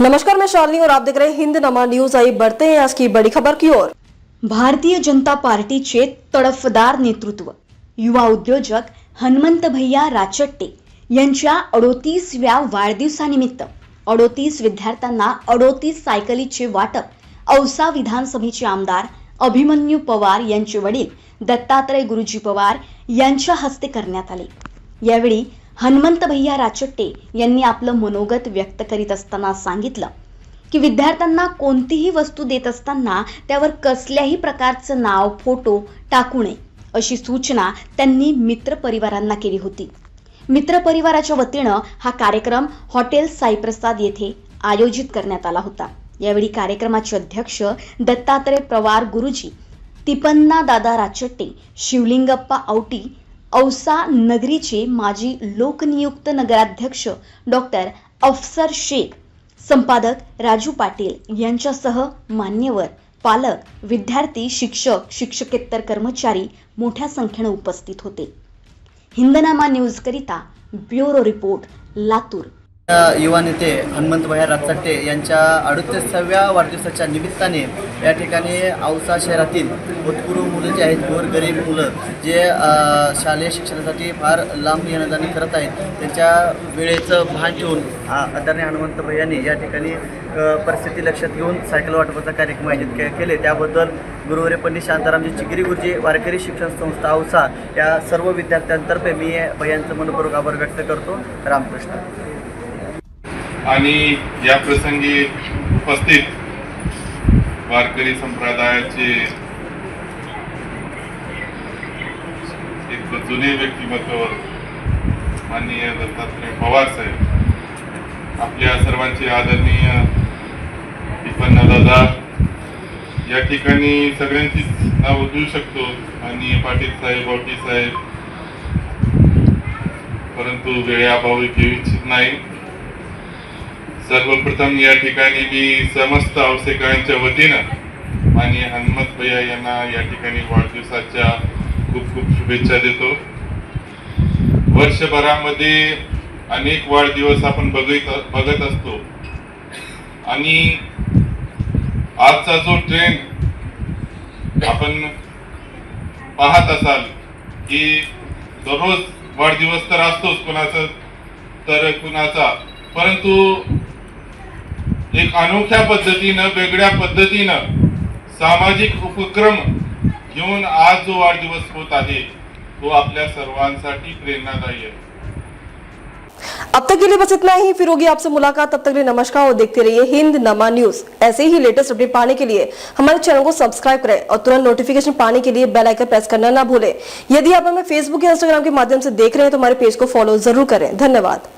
नमस्कार मैं शालिनी और आप देख रहे हैं हिंद नमा न्यूज। आई बढ़ते हैं आज की बड़ी खबर की ओर। भारतीय जनता पार्टीचे तडफदार नेतृत्व। युवा उद्योजक हनुमंत भैया राचट्टे यांच्या अडोतीसव्या वाढदिवसानिमित्त अडोतीस विद्यार्थ्यांना अडोतीस सायकलीचे वाटप औसा विधानसभेचे आमदार अभिमन्यू पवार यांचे वडील दत्तात्रय गुरुजी पवार यांच्या हस्ते करण्यात आले. यावेळी हनुमंत भैया राचट्टे यांनी आपलं मनोगत व्यक्त करीत असताना सांगितलं की विद्यार्थ्यांना कोणतीही वस्तू देत असताना त्यावर कसल्याही प्रकारचं नाव फोटो टाकू नये अशी सूचना त्यांनी मित्र परिवारांना केली होती. मित्र परिवाराच्या वतीनं हा कार्यक्रम हॉटेल साईप्रसाद येथे आयोजित करण्यात आला होता. यावेळी कार्यक्रमाचे अध्यक्ष दत्तात्रय प्रवार गुरुजी तिपन्ना दादा राचट्टे शिवलिंगप्पा औटी औसा नगरीचे माजी लोकनियुक्त नगराध्यक्ष डॉक्टर अफसर शेख संपादक राजू पाटील यांच्यासह मान्यवर पालक विद्यार्थी शिक्षक शिक्षकेतर कर्मचारी मोठ्या संख्येनं उपस्थित होते. हिंदनामा न्यूजकरिता ब्युरो रिपोर्ट लातूर. युवा नेते हनुमंतभाई राचट्टे यांच्या अडुतीसाव्या वाढदिवसाच्या निमित्ताने या ठिकाणी औसा शहरातील भूतपूर्व मुलं जे आहेत गोरगरीब मुलं जे शालेय शिक्षणासाठी फार लांब येणं करत आहेत त्यांच्या वेळेचं भान ठेवून आदरणीय हनुमंत भैयांनी या ठिकाणी परिस्थिती लक्षात घेऊन सायकल वाटपाचा कार्यक्रम आयोजित के केले. त्याबद्दल गुरुवारी पंडित शांतारामजी चिगिरी गुरुजी वारकरी शिक्षण संस्था औसा या सर्व विद्यार्थ्यांतर्फे मी भैयांचं मनपूर्वक आभार व्यक्त करतो. रामकृष्ण. आणि या प्रसंगी उपस्थित वारकरी संप्रदायाचे एक जुने व्यक्तिमत्व माननीय दत्तात्रय पवार साहेब आपल्या सर्वांचे आदरणीय टिपन्ना दादा या ठिकाणी सगळ्यांचीच नाव देऊ शकतो. आणि पाटील साहेब बावटी साहेब परंतु वेळेअभावी घेऊ इच्छित नाही. सर्वप्रथम या ठिकाणी मी समस्त आवश्यकांच्या वतीनं माननीय हनुमत भैया यांना या ठिकाणी वाढदिवसाच्या खूप खूप शुभेच्छा देतो. वर्षभरामध्ये अनेक वाढदिवस आपण बघत बघत असतो. आणि आजचा जो ट्रेंड आपण पाहत असाल की दररोज वाढदिवस तर असतोच कुणाचा तर कुणाचा. परंतु एक अनोख्या पद्धतीनं, वेगळ्या पद्धतीनं सामाजिक उपक्रम घेऊन आज जो वाढदिवस होत आहे तो आपल्या सर्वांसाठी प्रेरणादायी आहे. अब तक के लिए बस इतना ही। फिर होगी आपसे मुलाकात। तब तक लिए नमस्कार और देखते रहिए हिंद नमा न्यूज़। ऐसे ही लेटेस्ट अपडेट पाने के लिए हमारे चैनल को सब्सक्राइब करें और तुरंत नोटिफिकेशन पाने के लिए बेल आइकन प्रेस करना ना भूलें। यदि आप हमें फेसबुक या इंस्टाग्राम के माध्यम से देख रहे हैं तो हमारे पेज को फॉलो ज़रूर करें। धन्यवाद।